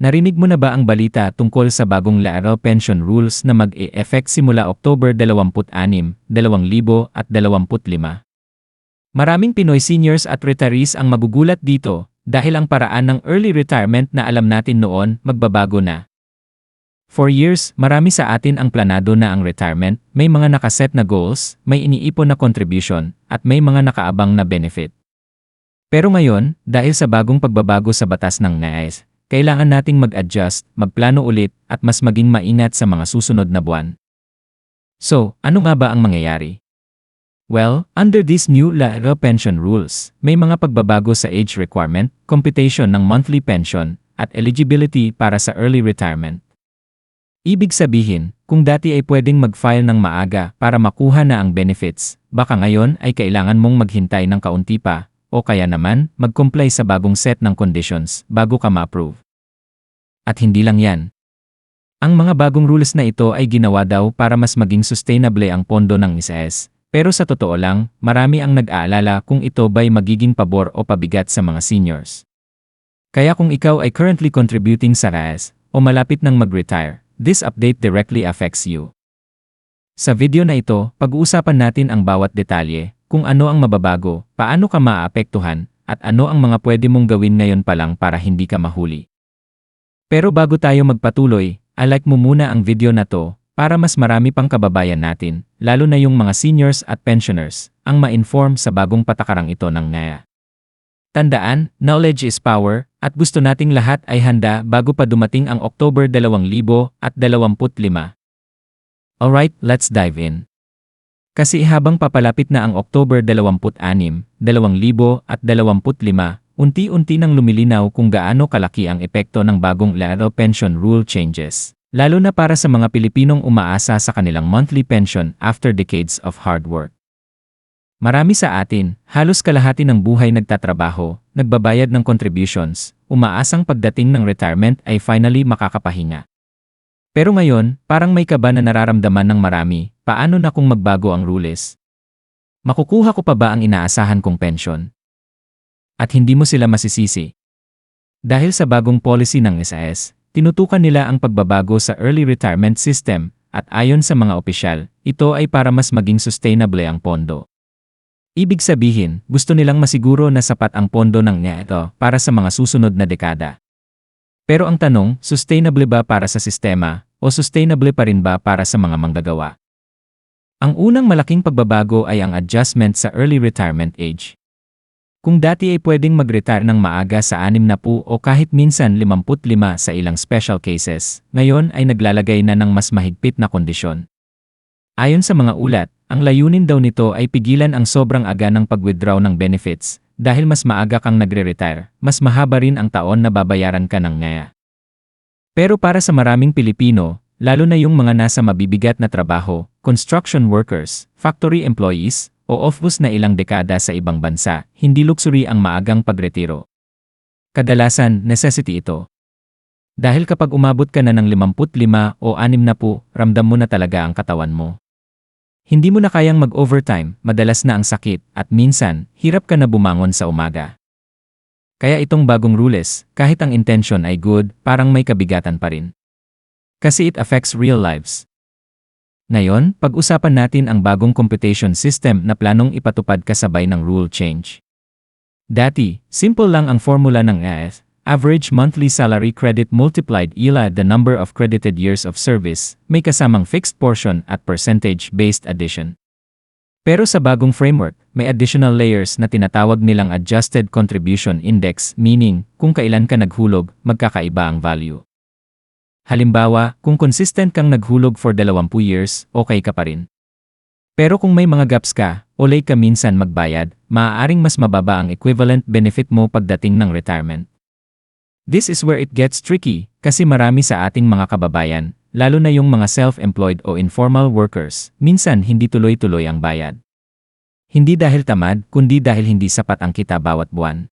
Narinig mo na ba ang balita tungkol sa bagong Lateral Pension Rules na mag-e-effect simula October 26, 2025? Maraming Pinoy seniors at retirees ang magugulat dito dahil ang paraan ng early retirement na alam natin noon magbabago na. For years, marami sa atin ang planado na ang retirement, may mga nakaset na goals, may iniipon na contribution, at may mga nakaabang na benefit. Pero ngayon, dahil sa bagong pagbabago sa batas ng NAIS, kailangan nating mag-adjust, magplano ulit, at mas maging maingat sa mga susunod na buwan. So, ano nga ba ang mangyayari? Well, under these new LARA pension rules, may mga pagbabago sa age requirement, computation ng monthly pension, at eligibility para sa early retirement. Ibig sabihin, kung dati ay pwedeng mag-file ng maaga para makuha na ang benefits, baka ngayon ay kailangan mong maghintay ng kaunti pa o kaya naman mag-comply sa bagong set ng conditions bago ka ma-approve. At hindi lang yan. Ang mga bagong rules na ito ay ginawa daw para mas maging sustainable ang pondo ng ISAS. Pero sa totoo lang, marami ang nag-aalala kung ito ba'y magiging pabor o pabigat sa mga seniors. Kaya kung ikaw ay currently contributing sa RAS o malapit nang mag-retire, this update directly affects you. Sa video na ito, pag-uusapan natin ang bawat detalye kung ano ang mababago, paano ka maapektuhan, at ano ang mga pwede mong gawin ngayon pa lang para hindi ka mahuli. Pero bago tayo magpatuloy, alike mo muna ang video na to para mas marami pang kababayan natin, lalo na yung mga seniors at pensioners, ang ma-inform sa bagong patakarang ito ng NAYA. Tandaan, knowledge is power, at gusto nating lahat ay handa bago pa dumating ang October 2025. Alright, let's dive in. Kasi habang papalapit na ang October 26, 2025, unti-unti nang lumilinaw kung gaano kalaki ang epekto ng bagong Laro Pension Rule changes, lalo na para sa mga Pilipinong umaasa sa kanilang monthly pension after decades of hard work. Marami sa atin, halos kalahati ng buhay nagtatrabaho, nagbabayad ng contributions, umaasang pagdating ng retirement ay finally makakapahinga. Pero ngayon, parang may kaba na nararamdaman ng marami, paano na kung magbago ang rules? Makukuha ko pa ba ang inaasahan kong pensyon? At hindi mo sila masisisi. Dahil sa bagong policy ng SAS, tinutukan nila ang pagbabago sa early retirement system, at ayon sa mga opisyal, ito ay para mas maging sustainable ang pondo. Ibig sabihin, gusto nilang masiguro na sapat ang pondo ng niya ito para sa mga susunod na dekada. Pero ang tanong, sustainable ba para sa sistema o sustainable pa rin ba para sa mga manggagawa? Ang unang malaking pagbabago ay ang adjustment sa early retirement age. Kung dati ay pwedeng mag-retire ng maaga sa 60 o kahit minsan 55 sa ilang special cases, ngayon ay naglalagay na ng mas mahigpit na kondisyon. Ayon sa mga ulat, ang layunin daw nito ay pigilan ang sobrang aga ng pag-withdraw ng benefits dahil mas maaga kang nagre-retire, mas mahaba rin ang taon na babayaran ka ng ngaya. Pero para sa maraming Pilipino, lalo na yung mga nasa mabibigat na trabaho, construction workers, factory employees, o off-bus na ilang dekada sa ibang bansa, hindi luxury ang maagang pagretiro. Kadalasan, necessity ito. Dahil kapag umabot ka na ng 55 o 60, ramdam mo na talaga ang katawan mo. Hindi mo na kayang mag-overtime, madalas na ang sakit, at minsan, hirap ka na bumangon sa umaga. Kaya itong bagong rules, kahit ang intention ay good, parang may kabigatan pa rin. Kasi it affects real lives. Ngayon, pag-usapan natin ang bagong computation system na planong ipatupad kasabay ng rule change. Dati, simple lang ang formula ng AS, average monthly salary credit multiplied ila the number of credited years of service, may kasamang fixed portion at percentage-based addition. Pero sa bagong framework, may additional layers na tinatawag nilang Adjusted Contribution Index meaning kung kailan ka naghulog, magkakaiba ang value. Halimbawa, kung consistent kang naghulog for 20 years, okay ka pa rin. Pero kung may mga gaps ka, o late ka minsan magbayad, maaaring mas mababa ang equivalent benefit mo pagdating ng retirement. This is where it gets tricky kasi marami sa ating mga kababayan, lalo na yung mga self-employed o informal workers, minsan hindi tuloy-tuloy ang bayad. Hindi dahil tamad, kundi dahil hindi sapat ang kita bawat buwan.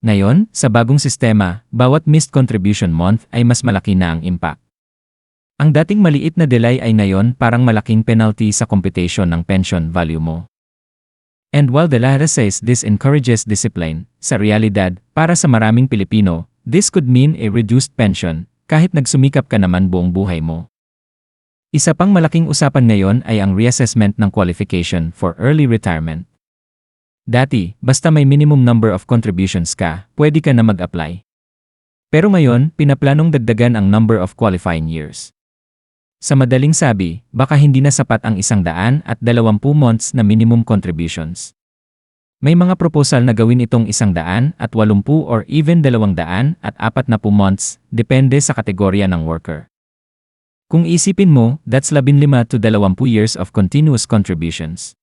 Ngayon, sa bagong sistema, bawat missed contribution month ay mas malaki na ang impact. Ang dating maliit na delay ay ngayon parang malaking penalty sa computation ng pension value mo. And while the latter says this encourages discipline, sa realidad, para sa maraming Pilipino, This could mean a reduced pension, kahit nagsumikap ka naman buong buhay mo. Isa pang malaking usapan ngayon ay ang reassessment ng qualification for early retirement. Dati, basta may minimum number of contributions ka, pwede ka na mag-apply. Pero ngayon, pinaplanong dagdagan ang number of qualifying years. Sa madaling sabi, baka hindi na sapat ang isang daan at dalawampu months na minimum contributions. May mga proposal na gawin itong isang daan at walumpu or even dalawang daan at apat na months, depende sa kategorya ng worker. Kung isipin mo, that's 15 to 20 years of continuous contributions.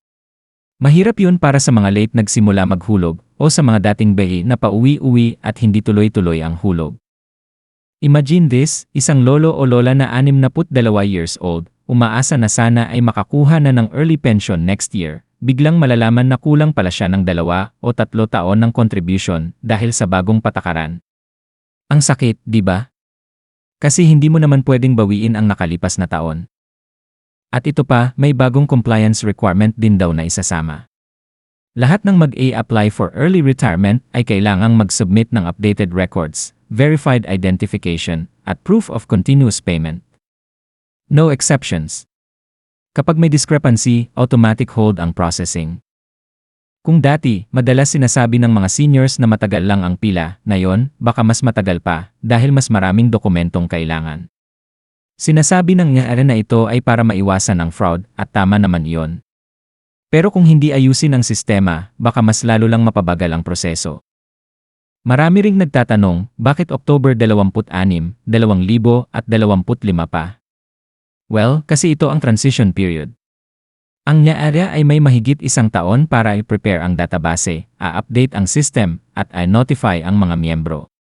Mahirap yun para sa mga late nagsimula maghulog o sa mga dating bayi na pauwi-uwi at hindi tuloy-tuloy ang hulog. Imagine this, isang lolo o lola na 62 years old, umaasa na sana ay makakuha na ng early pension next year, biglang malalaman na kulang pala siya ng dalawa o tatlo taon ng contribution dahil sa bagong patakaran. Ang sakit, di ba? Kasi hindi mo naman pwedeng bawiin ang nakalipas na taon. At ito pa, may bagong compliance requirement din daw na isasama. Lahat ng mag-a-apply for early retirement ay kailangang mag-submit ng updated records, verified identification, at proof of continuous payment. No exceptions. Kapag may discrepancy, automatic hold ang processing. Kung dati, madalas sinasabi ng mga seniors na matagal lang ang pila, ngayon, baka mas matagal pa, dahil mas maraming dokumentong kailangan. Sinasabi ng nangyari na ito ay para maiwasan ang fraud, at tama naman iyon. Pero kung hindi ayusin ang sistema, baka mas lalo lang mapabagal ang proseso. Marami ring nagtatanong, bakit October 26, 2025 pa? Well, kasi ito ang transition period. Ang NYARA ay may mahigit isang taon para i-prepare ang database, a-update ang system, at i-notify ang mga miyembro.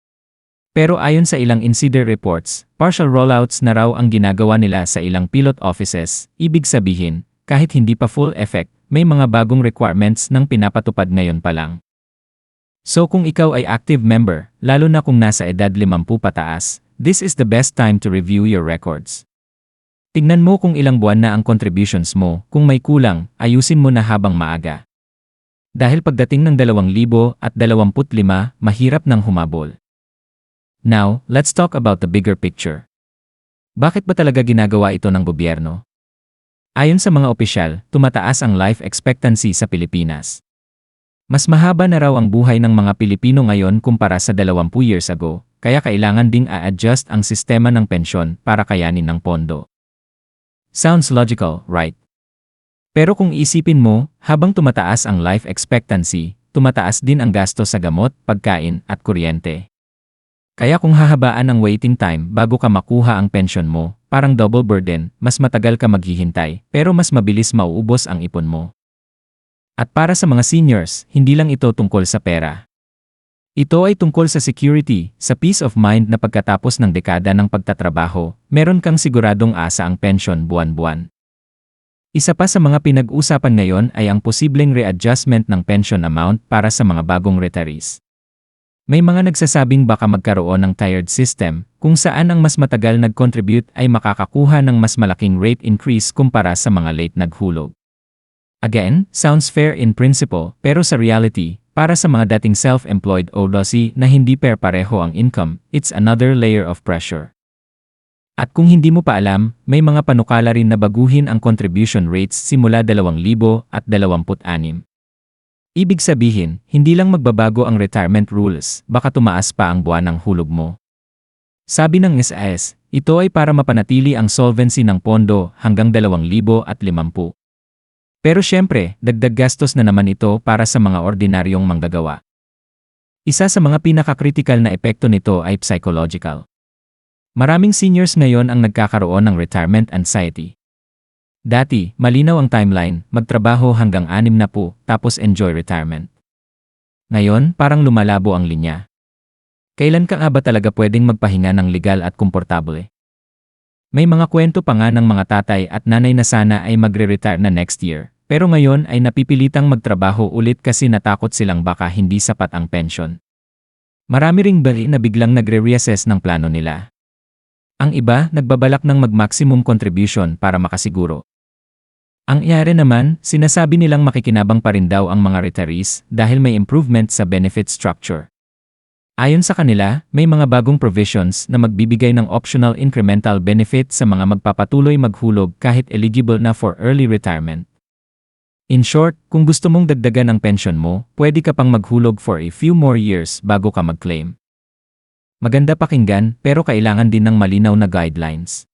Pero ayon sa ilang insider reports, partial rollouts na raw ang ginagawa nila sa ilang pilot offices, ibig sabihin, kahit hindi pa full effect, may mga bagong requirements ng pinapatupad ngayon pa lang. So kung ikaw ay active member, lalo na kung nasa edad 50 pataas, this is the best time to review your records. Tingnan mo kung ilang buwan na ang contributions mo, kung may kulang, ayusin mo na habang maaga. Dahil pagdating ng 2025, mahirap nang humabol. Now, let's talk about the bigger picture. Bakit ba talaga ginagawa ito ng gobyerno? Ayon sa mga opisyal, tumataas ang life expectancy sa Pilipinas. Mas mahaba na raw ang buhay ng mga Pilipino ngayon kumpara sa 20 years ago, kaya kailangan ding a-adjust ang sistema ng pensyon para kayanin ng pondo. Sounds logical, right? Pero kung isipin mo, habang tumataas ang life expectancy, tumataas din ang gasto sa gamot, pagkain, at kuryente. Kaya kung hahabaan ang waiting time bago ka makuha ang pensyon mo, parang double burden, mas matagal ka maghihintay, pero mas mabilis mauubos ang ipon mo. At para sa mga seniors, hindi lang ito tungkol sa pera. Ito ay tungkol sa security, sa peace of mind na pagkatapos ng dekada ng pagtatrabaho, meron kang siguradong asa ang pension buwan-buwan. Isa pa sa mga pinag-usapan ngayon ay ang posibleng readjustment ng pension amount para sa mga bagong retirees. May mga nagsasabing baka magkaroon ng tiered system kung saan ang mas matagal nag-contribute ay makakakuha ng mas malaking rate increase kumpara sa mga late naghulog. Again, sounds fair in principle, pero sa reality, para sa mga dating self-employed o lossy na hindi per pareho ang income, it's another layer of pressure. At kung hindi mo pa alam, may mga panukala rin na baguhin ang contribution rates simula 2026. Ibig sabihin, hindi lang magbabago ang retirement rules, baka tumaas pa ang buwan ng hulog mo. Sabi ng SAS, ito ay para mapanatili ang solvency ng pondo hanggang 2050. Pero syempre, dagdag gastos na naman ito para sa mga ordinaryong manggagawa. Isa sa mga pinakakritikal na epekto nito ay psychological. Maraming seniors ngayon ang nagkakaroon ng retirement anxiety. Dati, malinaw ang timeline, magtrabaho hanggang anim na po, tapos enjoy retirement. Ngayon, parang lumalabo ang linya. Kailan ka nga ba talaga pwedeng magpahinga ng legal at komportable? May mga kwento pa nga ng mga tatay at nanay na sana ay magre-retire na next year, pero ngayon ay napipilitang magtrabaho ulit kasi natakot silang baka hindi sapat ang pension. Marami ring bali na biglang nagre-reassess ng plano nila. Ang iba nagbabalak ng mag-maximum contribution para makasiguro. Ang iyari naman, sinasabi nilang makikinabang pa rin daw ang mga retirees dahil may improvement sa benefit structure. Ayon sa kanila, may mga bagong provisions na magbibigay ng optional incremental benefit sa mga magpapatuloy maghulog kahit eligible na for early retirement. In short, kung gusto mong dagdagan ang pension mo, pwede ka pang maghulog for a few more years bago ka mag-claim. Maganda pakinggan pero kailangan din ng malinaw na guidelines.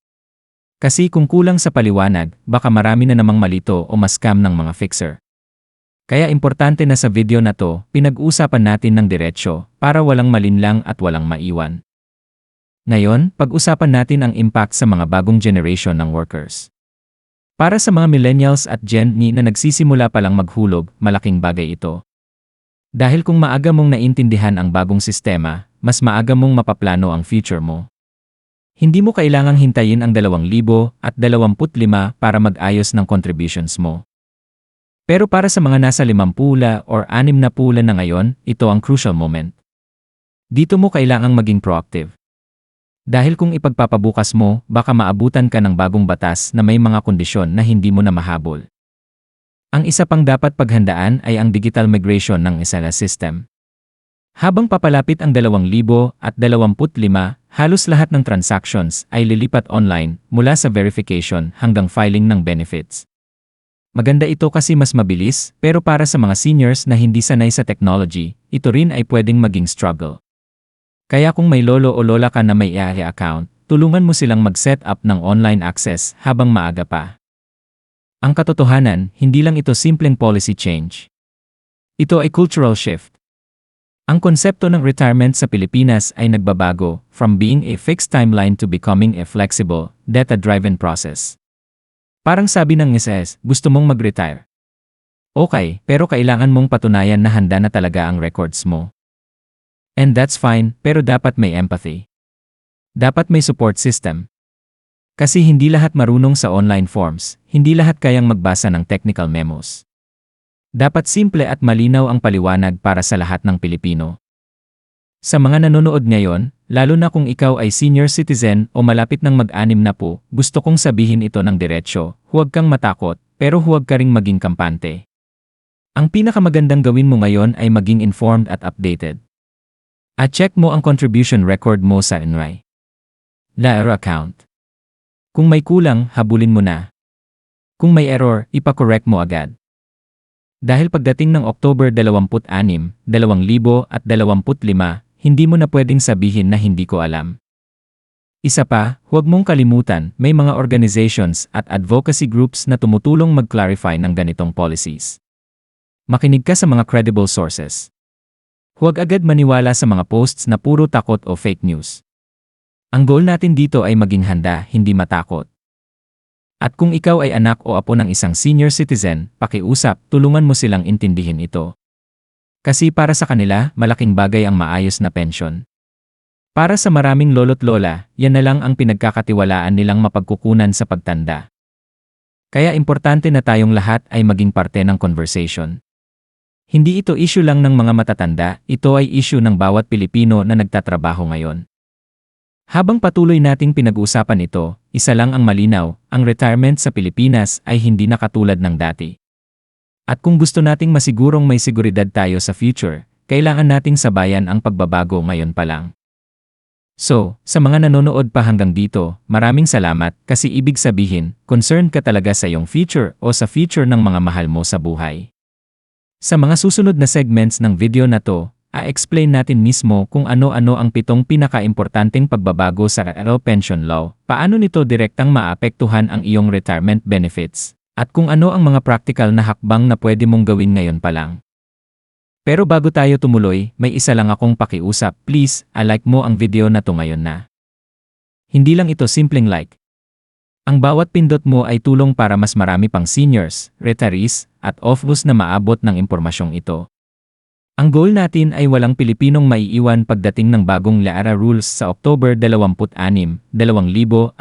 Kasi kung kulang sa paliwanag, baka marami na namang malito o mascam ng mga fixer. Kaya importante na sa video na to, pinag-usapan natin ng diretsyo para walang malinlang at walang maiwan. Ngayon, pag-usapan natin ang impact sa mga bagong generation ng workers. Para sa mga millennials at Gen Z na nagsisimula pa lang maghulog, malaking bagay ito. Dahil kung maaga mong naintindihan ang bagong sistema, mas maaga mong mapaplano ang future mo. Hindi mo kailangang hintayin ang 2025 para mag-ayos ng contributions mo. Pero para sa mga nasa 50 pula or 6 na pula na ngayon, ito ang crucial moment. Dito mo kailangang maging proactive. Dahil kung ipagpapabukas mo, baka maabutan ka ng bagong batas na may mga kondisyon na hindi mo na mahabol. Ang isa pang dapat paghandaan ay ang digital migration ng ISALA system. Habang papalapit ang 2025, halos lahat ng transactions ay lilipat online mula sa verification hanggang filing ng benefits. Maganda ito kasi mas mabilis, pero para sa mga seniors na hindi sanay sa technology, ito rin ay pwedeng maging struggle. Kaya kung may lolo o lola ka na may IAE account, tulungan mo silang mag-set up ng online access habang maaga pa. Ang katotohanan, hindi lang ito simpleng policy change. Ito ay cultural shift. Ang konsepto ng retirement sa Pilipinas ay nagbabago from being a fixed timeline to becoming a flexible, data-driven process. Parang sabi ng SS, gusto mong mag-retire. Okay, pero kailangan mong patunayan na handa na talaga ang records mo. And that's fine, pero dapat may empathy. Dapat may support system. Kasi hindi lahat marunong sa online forms, hindi lahat kayang magbasa ng technical memos. Dapat simple at malinaw ang paliwanag para sa lahat ng Pilipino. Sa mga nanonood ngayon, lalo na kung ikaw ay senior citizen o malapit ng mag-anim na po, gusto kong sabihin ito ng diretsyo, huwag kang matakot, pero huwag ka ring maging kampante. Ang pinakamagandang gawin mo ngayon ay maging informed at updated. At check mo ang contribution record mo sa NRI. LAER account. Kung may kulang, habulin mo na. Kung may error, ipakorek mo agad. Dahil pagdating ng October 26, 2025, hindi mo na pwedeng sabihin na hindi ko alam. Isa pa, huwag mong kalimutan, may mga organizations at advocacy groups na tumutulong mag-clarify ng ganitong policies. Makinig ka sa mga credible sources. Huwag agad maniwala sa mga posts na puro takot o fake news. Ang goal natin dito ay maging handa, hindi matakot. At kung ikaw ay anak o apo ng isang senior citizen, pakiusap, tulungan mo silang intindihin ito. Kasi para sa kanila, malaking bagay ang maayos na pensyon. Para sa maraming lolo't lola, yan na lang ang pinagkakatiwalaan nilang mapagkukunan sa pagtanda. Kaya importante na tayong lahat ay maging parte ng conversation. Hindi ito issue lang ng mga matatanda, ito ay issue ng bawat Pilipino na nagtatrabaho ngayon. Habang patuloy nating pinag-uusapan ito, isa lang ang malinaw, ang retirement sa Pilipinas ay hindi na katulad ng dati. At kung gusto nating masigurong may seguridad tayo sa future, kailangan nating sabayan ang pagbabago ngayon pa lang. So, sa mga nanonood pa hanggang dito, maraming salamat kasi ibig sabihin, concerned ka talaga sa iyong future o sa future ng mga mahal mo sa buhay. Sa mga susunod na segments ng video na to, a-explain natin mismo kung ano-ano ang pitong pinaka-importanting pagbabago sa Federal Pension Law, paano nito direktang maapektuhan ang iyong retirement benefits, at kung ano ang mga practical na hakbang na pwede mong gawin ngayon pa lang. Pero bago tayo tumuloy, may isa lang akong pakiusap, please, a-like mo ang video na to ngayon na. Hindi lang ito simpleng like. Ang bawat pindot mo ay tulong para mas marami pang seniors, retirees, at off-bus na maabot ng impormasyong ito. Ang goal natin ay walang Pilipinong maiiwan pagdating ng bagong LARA rules sa October 26, 2025.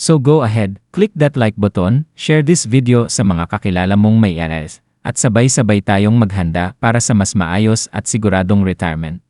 So go ahead, click that like button, share this video sa mga kakilala mong may RS, at sabay-sabay tayong maghanda para sa mas maayos at siguradong retirement.